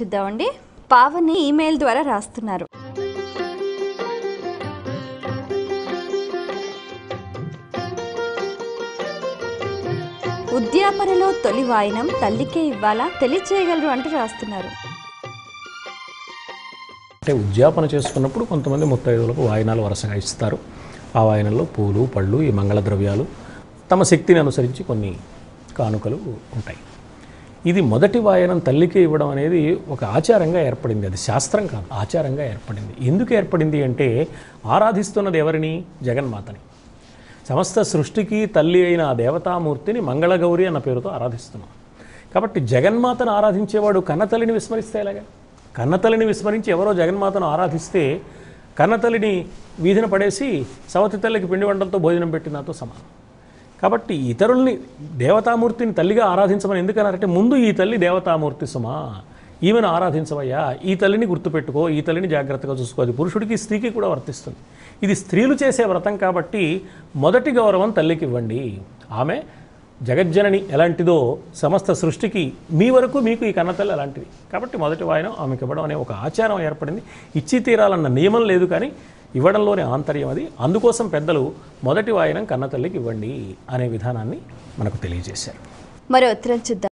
చూద్దామండి పావని ఈమెయిల్ ద్వారా రాస్తున్నారు. ఉద్యాపనలో తొలి వాయినం తల్లికే ఇవ్వాలా? తెలియచేయగలరు అంటూ రాస్తున్నారు. అంటే ఉద్యాపన చేసుకున్నప్పుడు కొంతమంది ముత్తైదులకు వాయినాలు వరుసగా ఇస్తారు. ఆ వాయినంలో పూలు పళ్ళు ఈ మంగళ ద్రవ్యాలు తమ శక్తిని అనుసరించి కొన్ని కానుకలు ఉంటాయి. ఇది మొదటి వాయనం తల్లికి ఇవ్వడం అనేది ఒక ఆచారంగా ఏర్పడింది. అది శాస్త్రం కాదు ఆచారంగా ఏర్పడింది. ఎందుకు ఏర్పడింది అంటే ఆరాధిస్తున్నది ఎవరిని? జగన్మాతని. సమస్త సృష్టికి తల్లి అయిన ఆ దేవతామూర్తిని మంగళగౌరి అన్న పేరుతో ఆరాధిస్తున్నాం. కాబట్టి జగన్మాతను ఆరాధించేవాడు కన్నతల్లిని విస్మరిస్తే ఎలాగా? కన్నతల్లిని విస్మరించి ఎవరో జగన్మాతను ఆరాధిస్తే కన్నతల్లిని వీధిన పడేసి సవతి తల్లికి పిండి వంటలతో భోజనం పెట్టినతో సమానం. కాబట్టి ఇతరుల్ని దేవతామూర్తిని తల్లిగా ఆరాధించమని ఎందుకన్నారంటే ముందు ఈ తల్లి దేవతామూర్తి సుమా ఈమెను ఆరాధించవయ్యా ఈ తల్లిని గుర్తుపెట్టుకో ఈ తల్లిని జాగ్రత్తగా చూసుకో అది పురుషుడికి స్త్రీకి కూడా వర్తిస్తుంది. ఇది స్త్రీలు చేసే వ్రతం కాబట్టి మొదటి గౌరవం తల్లికి ఇవ్వండి. ఆమె జగజ్జనని ఎలాంటిదో సమస్త సృష్టికి మీ వరకు మీకు ఈ కన్నతల్లి అలాంటిది కాబట్టి మొదటి వాయనం ఆమెకి ఇవ్వడం అనే ఒక ఆచారం ఏర్పడింది. ఇచ్చి తీరాలన్న నియమం లేదు కానీ ఇవ్వడంలోని ఆంతర్యం అది. అందుకోసం పెద్దలు మొదటి వాయనం కన్నతల్లికి ఇవ్వండి అనే విధానాన్ని మనకు తెలియజేశారు. మరో ఉత్తరం చూద్దాం.